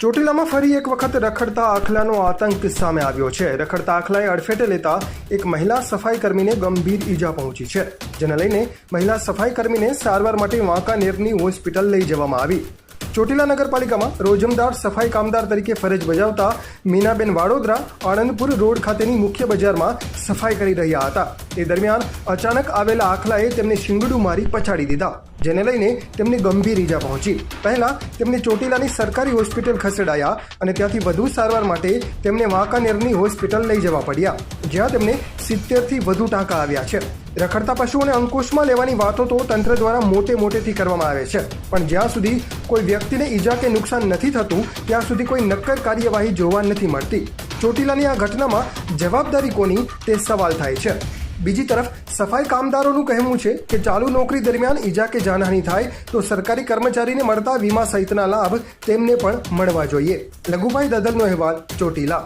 ચોટીલામાં ફરી એક વખત રખડતા આખલાનો આતંક સામે આવ્યો છે. રખડતા આખલાએ અડફેટે લેતા એક મહિલા સફાઈ કર્મીને ગંભીર ઈજા પહોંચી છે. જેને લઈને મહિલા સફાઈ કર્મીને સારવાર માટે વાંકાનેરની હોસ્પિટલ લઈ જવામાં આવી. ચોટીલા નગરપાલિકામાં રોજમદાર, સફાઈ કામદાર તરીકે ફરજ બજાવતા મીનાબેન વાડોદરા આણંદપુર રોડ ખાતેની મુખ્ય બજારમાં સફાઈ કરી રહ્યા હતા. એ દરમિયાન અચાનક આવેલા આખલાએ તેમને શિંગડું મારી પછાડી દીધા, જેને લઈને તેમને ગંભીર ઈજા પહોંચી. પહેલા તેમને ચોટીલાની સરકારી હોસ્પિટલ ખસેડાયા અને ત્યાંથી વધુ સારવાર માટે તેમને વાંકાનેરની હોસ્પિટલ લઈ જવા પડ્યા. જ્યાં તેમને સિત્તેરથી વધુ ટાંકા આવ્યા છે. રખડતા પશુઓને અંકુશમાં લેવાની વાતો તો તંત્ર દ્વારા મોટે મોટેથી કરવામાં આવે છે. પણ જ્યાં સુધી કોઈ વ્યક્તિને ઈજા કે નુકસાન નથી થતું, ત્યાં સુધી કોઈ નક્કર કાર્યવાહી જોવા નથી મળતી. ચોટીલાની આ ઘટનામાં જવાબદારી કોની તે સવાલ થાય છે. બીજી તરફ, સફાઈ કામદારોનું કહેવું છે કે ચાલુ નોકરી દરમિયાન ઈજા કે જાનહાની થાય, તો સરકારી કર્મચારીને મળતા વીમા સહિતના લાભ તેમને પણ મળવા જોઈએ. લઘુભાઈ દદલનો અહેવાલ ચોટીલા.